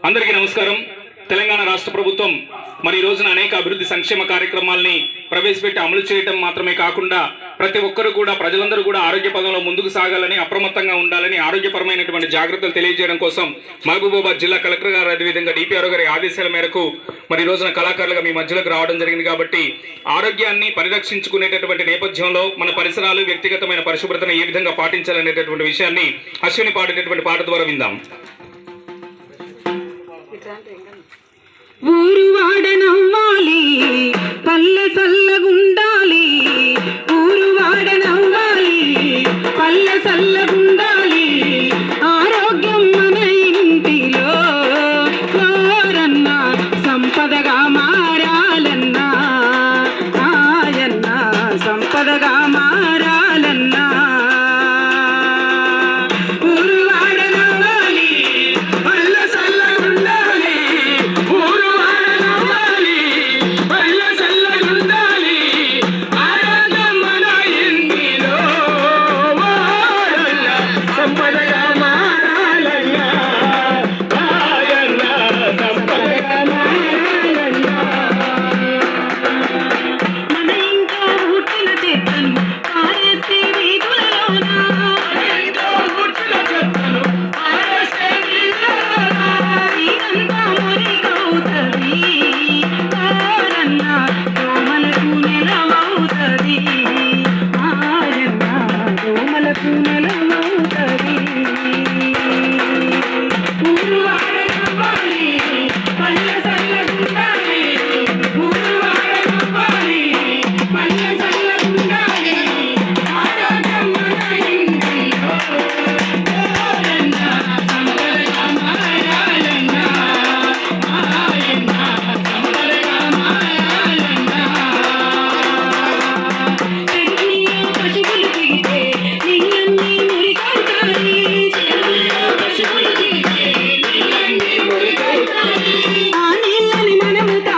అందరికీ నమస్కారం. తెలంగాణ రాష్ట్ర ప్రభుత్వం మరి ఈ రోజున అనేక అభివృద్ధి సంక్షేమ కార్యక్రమాల్ని ప్రవేశపెట్టి అమలు చేయటం మాత్రమే కాకుండా ప్రతి ఒక్కరు కూడా ప్రజలందరూ కూడా ఆరోగ్య పదంలో ముందుకు సాగాలని అప్రమత్తంగా ఉండాలని ఆరోగ్యపరమైనటువంటి జాగ్రత్తలు తెలియజేయడం కోసం మహబూబాబాద్ జిల్లా కలెక్టర్ గారు అదేవిధంగా డిపిఆర్ఓ గారి ఆదేశాల మేరకు మరి ఈ రోజున కళాకారులుగా మీ మధ్యలోకి రావడం జరిగింది కాబట్టి ఆరోగ్యాన్ని పరిరక్షించుకునేటటువంటి నేపథ్యంలో మన పరిసరాలు వ్యక్తిగతమైన పరిశుభ్రతను ఏ విధంగా పాటించాలనేటటువంటి విషయాన్ని అశ్విని పాడేటటువంటి పాట ద్వారా విందాం. ఊరు వాడ వాడనమ్మాలి పల్లె సల్లగుండాలి. ఊరు వాడ వాడనమ్మాలి పల్లె సల్లగు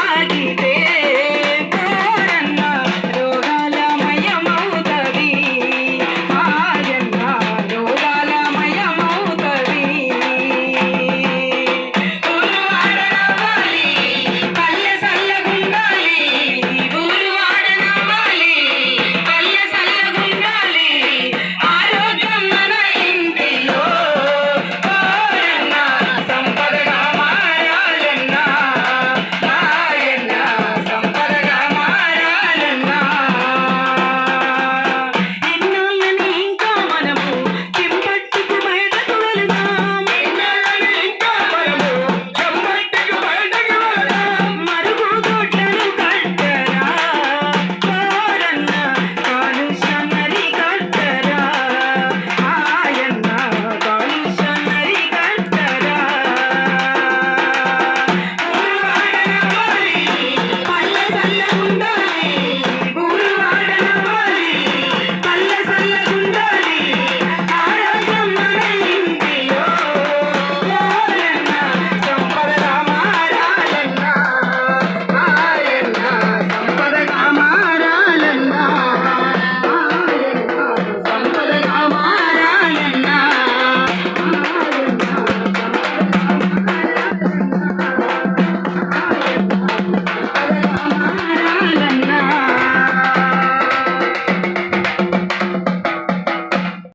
ಸಾಗಿದೆ